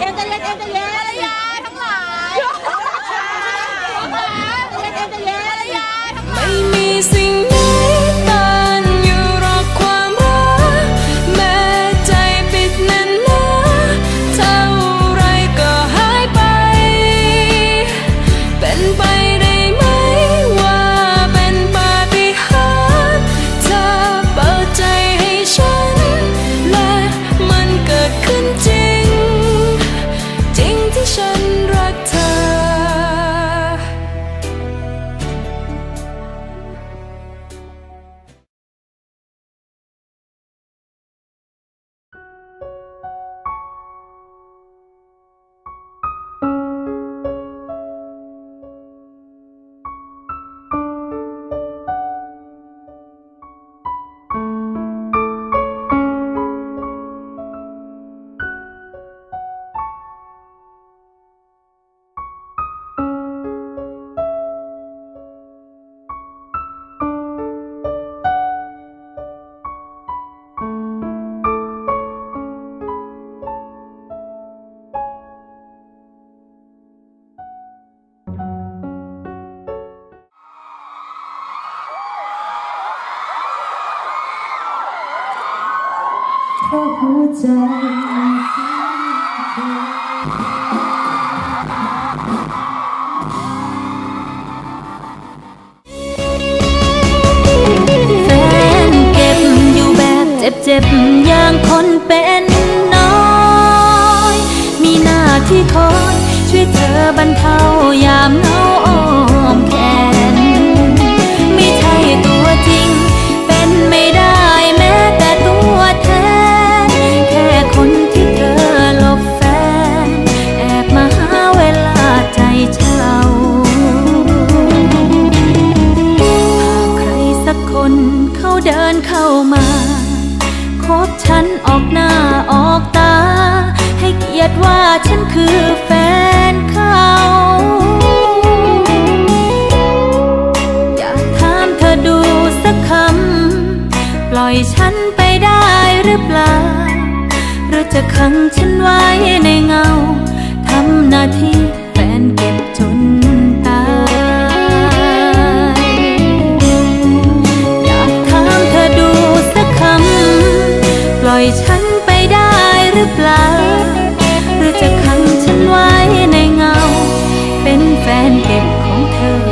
เอ็มจ เพราะหัวใจแฟนเก็บอยู่แบบเจ็บอย่างคนเป็นน้อย มีหน้าที่คอยช่วยเธอบรรเทายามเหงาามา คบฉันออกหน้าออกตา ให้เกียรติว่าฉันคือแฟนเขาอยากถามเธอดูสักคำ ปล่อยฉันไปได้หรือเปล่า หรือจะขังฉันไว้ในเงา bên kẹp khổ thơ.